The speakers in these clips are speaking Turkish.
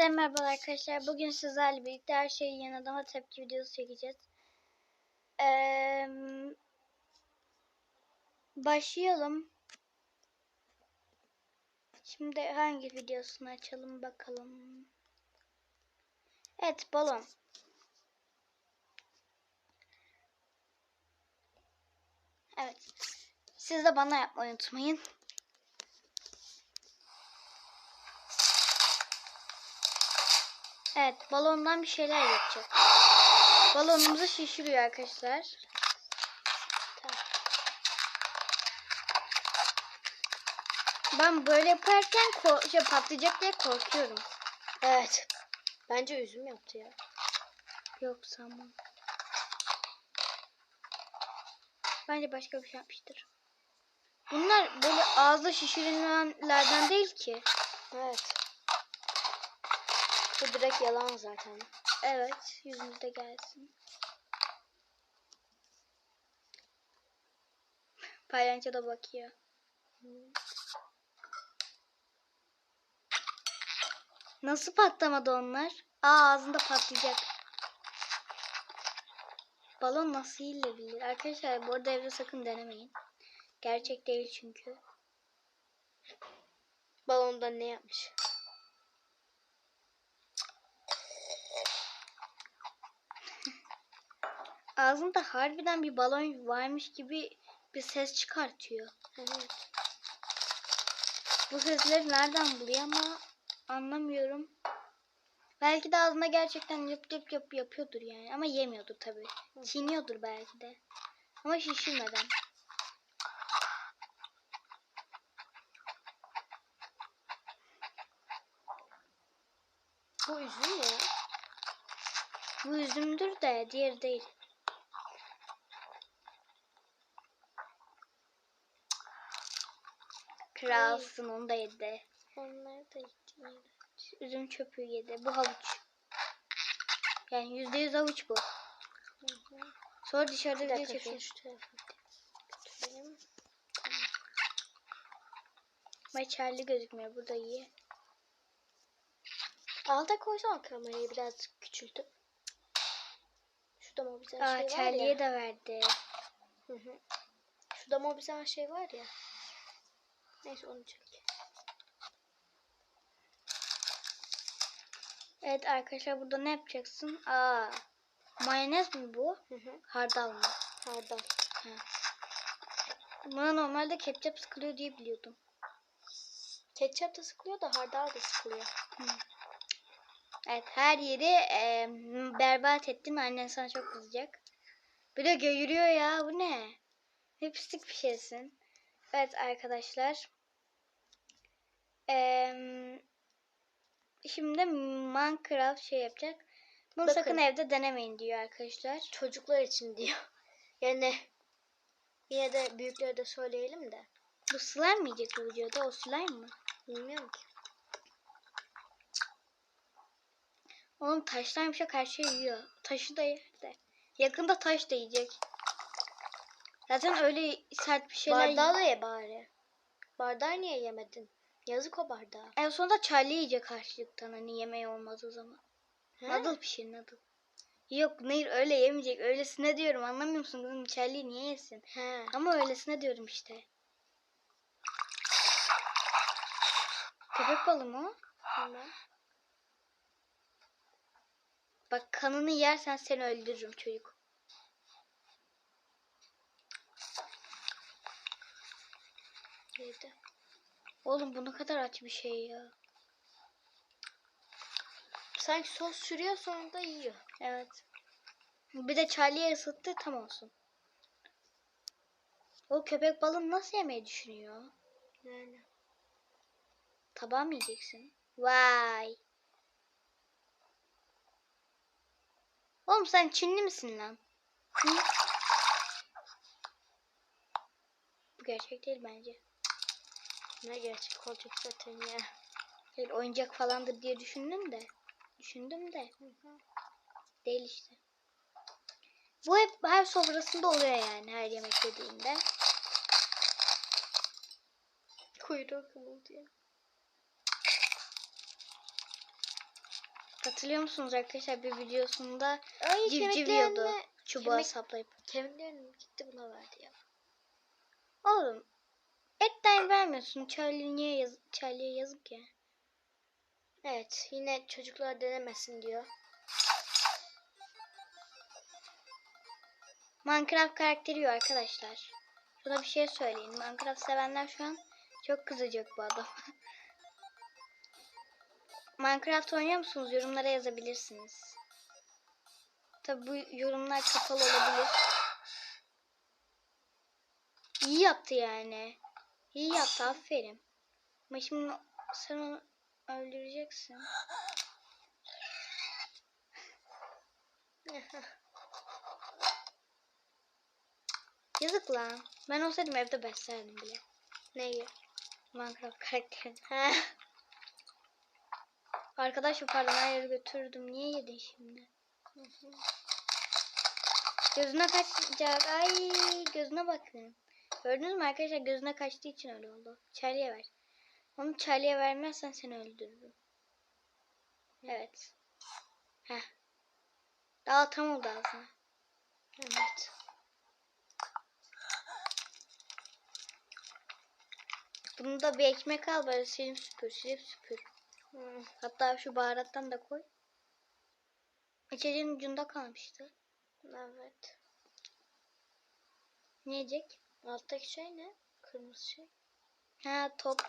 Hepinize merhaba arkadaşlar. Bugün sizlerle birlikte her şeyi adama tepki videosu çekeceğiz. Ee, başlayalım. Şimdi hangi videosunu açalım bakalım. Evet balon. Evet. Siz de bana yapmayı unutmayın. Evet balondan bir şeyler yapacak. Balonumuzu şişiriyor arkadaşlar. Tamam. Ben böyle yaparken şey, patlayacak diye korkuyorum. Evet. Bence üzüm yaptı ya. Yok sanmam. Bence başka bir şey yapmıştır. Bunlar böyle ağızda şişirilenlerden değil ki. Evet. Bu direkt yalan zaten. Evet yüzümüzde gelsin. Paylaşınca da bakıyor. Nasıl patlamadı onlar? Aa ağzında patlayacak. Balon nasıl yiyilebilir? Arkadaşlar bu arada evde sakın denemeyin. Gerçek değil çünkü. Balonda ne yapmış? Ağzında harbiden bir balon varmış gibi bir ses çıkartıyor. Evet. Bu sesleri nereden buluyor ama anlamıyorum. Belki de ağzında gerçekten yap yap yap yapıyordur yani ama yemiyordur tabii. Çiğniyordur belki de. Ama şişirmeden. Bu üzüm ya. Bu üzümdür de diğeri değil. Kralsın onu da yedi. Onları da içtim. Üzüm çöpü yedi. Bu havuç. Yani yüzde yüz havuç bu. Sonra dışarıda Bir götüreyim. Ama içerili gözükmüyor. Bu da iyi. Alta koysana kamerayı biraz küçültüp. Şurada mobizen Aa şey var ya. de verdi. Hı hı. Şurada mobizen şey var ya. Neyse onu çek. Evet arkadaşlar burada ne yapacaksın? Aa mayonez mi bu? Hı hı. Hardal mı? Hardal. Buna normalde ketçap sıkılıyor diye biliyordum. Ketçap da sıkılıyor da hardal da sıkılıyor. Evet her yeri e, berbat ettin. Annen sana çok kızacak. Bir de göğürüyor ya. Bu ne? Ne pislik bir şeysin. Evet arkadaşlar. Eee şimdi Minecraft şey yapacak. Bunu Bakın. sakın evde denemeyin diyor arkadaşlar. Çocuklar için diyor. Yani yine de büyüklere de söyleyelim de. Bu slime mi yiyecek bu videoda? O slime mı? Bilmiyorum ki. Oğlum taşlarmış ya her şey yiyor. Taşı da yer de. Yakında taş da yiyecek. Zaten öyle sert bir şeyler Bardağı da ye bari. Bardağı niye yemedin? Yazık o bardağı. En sonunda Charlie yiyecek karşılıktan hani yemeği olmaz o zaman. He? Nadıl pişir nadıl. Yok Nehir öyle yemeyecek. Öylesine diyorum anlamıyor musun kızım? Charlie niye yesin? He. Ama öylesine diyorum işte. Köpek balığı mı? Tamam. Bak kanını yersen seni öldürürüm çocuk. Yedi. Oğlum bu ne kadar aç bir şey ya. Sanki sos sürüyor sonra da yiyor. Evet. Bir de Charlie'ye ısıttı tam olsun. O köpek balığını nasıl yemeyi düşünüyor? Yani. Tabağı mı yiyeceksin? Vay. Oğlum sen Çinli misin lan? Hı? Bu gerçek değil bence. Ne gerçek olacak zaten ya. Hayır, oyuncak falandır diye düşündüm de. Düşündüm de. Değil işte. Bu hep her sofrasında oluyor yani her yemek yediğinde. Kuyruğu kımıldıyor. Hatırlıyor musunuz arkadaşlar bir videosunda Ay civciv yiyordu. Çubuğa kemik- saplayıp. kemiklerini gitti buna verdi ya. Oğlum etten vermiyorsun. Charlie niye yaz Charlie'ye yazık ya. Evet yine çocuklar denemesin diyor. Minecraft karakteri yiyor arkadaşlar. Buna bir şey söyleyin. Minecraft sevenler şu an çok kızacak bu adam. Minecraft oynuyor musunuz? Yorumlara yazabilirsiniz. Tabi bu yorumlar kapalı olabilir. İyi yaptı yani. İyi yaptı aferin. Ama şimdi sen onu öldüreceksin. Yazık lan. Ben olsaydım evde beslerdim bile. Neyi? Minecraft karakterini. Arkadaş pardon her yere götürdüm. Niye yedin şimdi? Gözüne kaçacak. Ay gözüne bakın. Gördünüz mü arkadaşlar gözüne kaçtığı için öyle oldu. Charlie'ye ver. Onu Charlie'ye vermezsen seni öldürürüm. Evet. Heh. Daha tam oldu ağzına. Evet. Bunu da bir ekmek al böyle silip süpür silip süpür. Hmm. Hatta şu baharattan da koy. İçeceğin ucunda kalmıştı. Evet. Ne yiyecek? Alttaki şey ne? Kırmızı şey. Ha top.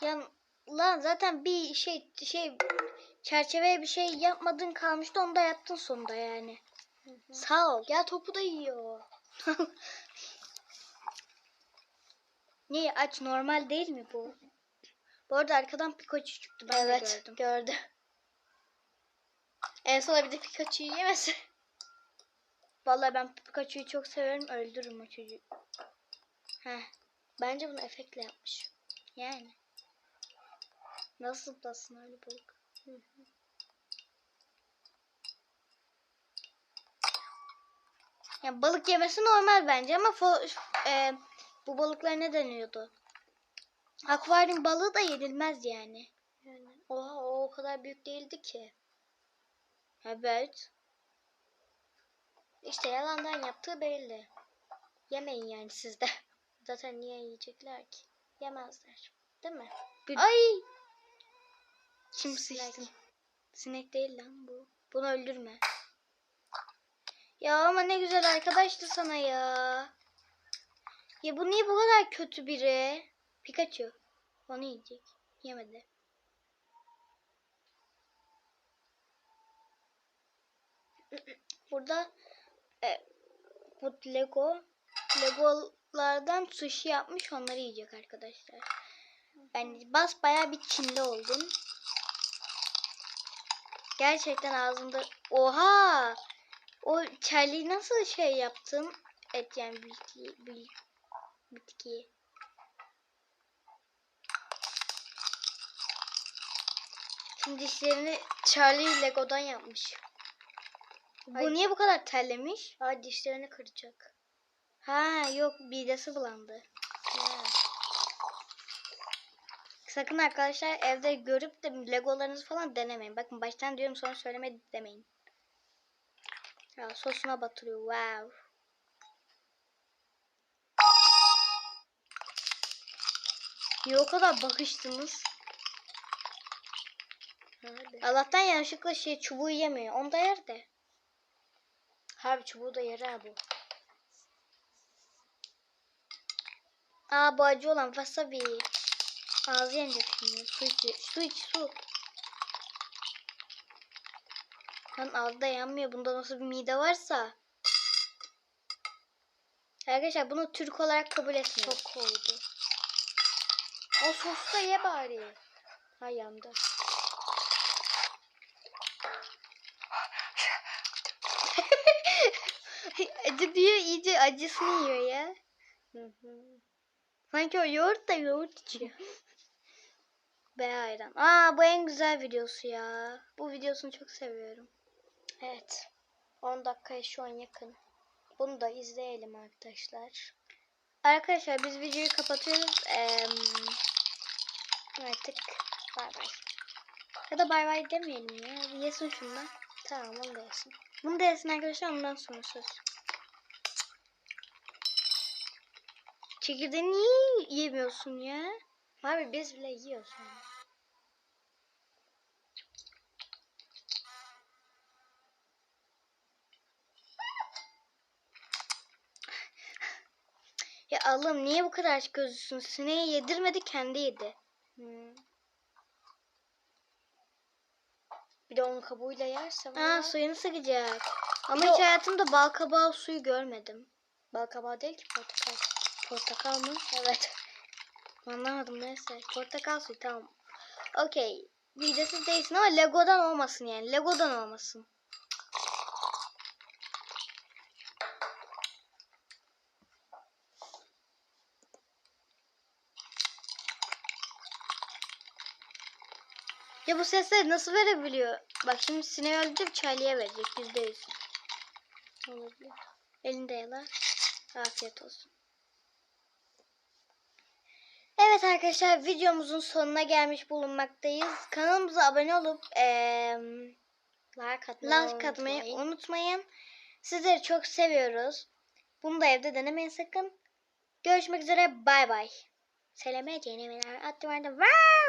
Ya lan zaten bir şey şey çerçeveye bir şey yapmadın kalmıştı onu da yaptın sonunda yani. Sağ ol. Ya topu da yiyor. Niye aç normal değil mi bu? Bu arada arkadan Pikachu çıktı ben de evet gördüm. gördü. En sona bir de Pikachu'yu yemese. Vallahi ben Pikachu'yu çok severim öldürürüm o çocuğu. Heh Bence bunu efektle yapmış. yani. Nasıl zıplasın öyle balık? Ya balık yemesi normal bence ama e, bu balıklar ne deniyordu? Akvaryum balığı da yenilmez yani. Yani oha o o kadar büyük değildi ki. Evet. İşte yalandan yaptığı belli. Yemeyin yani siz de. Zaten niye yiyecekler ki? Yemezler. Değil mi? Bir- Ay! Kim Sinek. sıçtı? Sinek değil lan bu. Bunu öldürme. Ya ama ne güzel arkadaştı sana ya. Ya bu niye bu kadar kötü biri? Pikachu. Onu yiyecek. Yemedi. Burada e, bu Lego Legolardan sushi yapmış onları yiyecek arkadaşlar. Ben bas bayağı bir Çinli oldum. Gerçekten ağzımda oha o Charlie nasıl şey yaptın et yani bitki, bitki. Şimdi dişlerini Charlie Lego'dan yapmış. Bu Ay. niye bu kadar terlemiş? Ay dişlerini kıracak. Ha yok midesi bulandı. Ha. Sakın arkadaşlar evde görüp de legolarınızı falan denemeyin. Bakın baştan diyorum sonra söyleme demeyin. Ya sosuna batırıyor. Wow. Niye o kadar bakıştınız? Harbi. Allah'tan yanlışlıkla şey çubuğu yemiyor. Onu da yer de. Harbi çubuğu da yer ha bu. Aa bu acı olan wasabi. Ağzı yanacak şimdi. Su iç. Su iç su. Lan ağzı da yanmıyor. Bunda nasıl bir mide varsa. Arkadaşlar bunu Türk olarak kabul etmiyor. Çok koydu. O sosu da ye bari. Ha yandı. Acı diyor iyice acısını yiyor ya. Sanki o yoğurt da yoğurt içiyor. Be hayran. Aa bu en güzel videosu ya. Bu videosunu çok seviyorum. Evet. 10 dakikaya şu an yakın. Bunu da izleyelim arkadaşlar. Arkadaşlar biz videoyu kapatıyoruz. Eee, Artık bay bay. Ya da bay bay demeyelim ya. Yesin şundan. Tamam onu da yesin. Bunu da yesin arkadaşlar ondan sonra söz. Çekirdeği niye yemiyorsun ya? Abi biz bile yiyoruz. Ya Allah'ım niye bu kadar aç gözlüsün? Sineğe yedirmedi kendi yedi. Hmm. Bir de onun kabuğuyla yerse Aa valla suyunu sıkacak. Ama Bir hiç o- hayatımda bal kabağı suyu görmedim. bal kabağı değil ki portakal. Portakal mı? Evet. Anlamadım neyse. Portakal suyu tamam. Okey. Midesiz değilsin ama Lego'dan olmasın yani. Lego'dan olmasın. Ya bu sesleri nasıl verebiliyor? Bak şimdi sineği öldürüp Charlie'ye verecek yüzde yüz. Olabilir. Elinde yala. Afiyet olsun. Evet arkadaşlar videomuzun sonuna gelmiş bulunmaktayız. Kanalımıza abone olup eee Like atmayı like atmayı unutmayın. unutmayın. Sizleri çok seviyoruz. Bunu da evde denemeyin sakın. Görüşmek üzere bay bay. Selameye cenemeler attım. Wow!